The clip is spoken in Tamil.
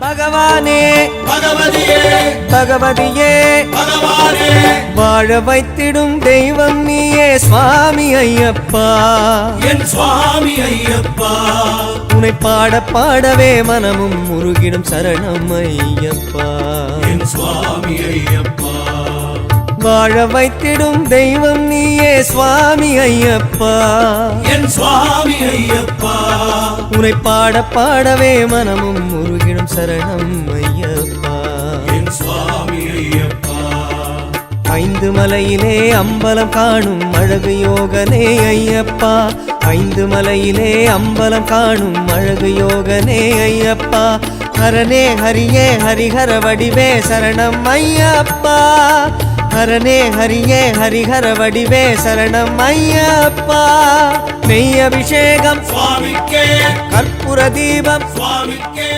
பகவானே. பகவதியே. பகவதியே. பகவானே. வாழ வைத்திடும் தெய்வம் நீயே சுவாமி ஐயப்பா. என் சுவாமி ஐயப்பா. உன்னை பாட பாடவே மனமும் முருகிடும் சரணம் ஐயப்பா. என் சுவாமி ஐயப்பா. வாழ வைத்திடும் தெய்வம் நீயே சுவாமி ஐயப்பா. என் சுவாமி ஐயப்பா. உன்னை பாட பாடவே மனமும் முருகிடும் சரணம் ஐயப்பா. என் சுவாமி ஐயப்பா. ஐந்து மலையிலே அம்பலம் காணும் அழகு யோகனே ஐயப்பா. ஐந்து மலையிலே அம்பலம் காணும் அழகு யோகனே ஐயப்பா. ஹரனே ஹரியே ஹரிஹர வடிவே சரணம் ஐயப்பா. ஹரனே ஹரியே ஹரிஹர வடிவே சரணம் ஐயப்பா. மெய் அபிஷேகம். சுவாமிக்கே. கற்பூர தீபம். சுவாமிக்கே.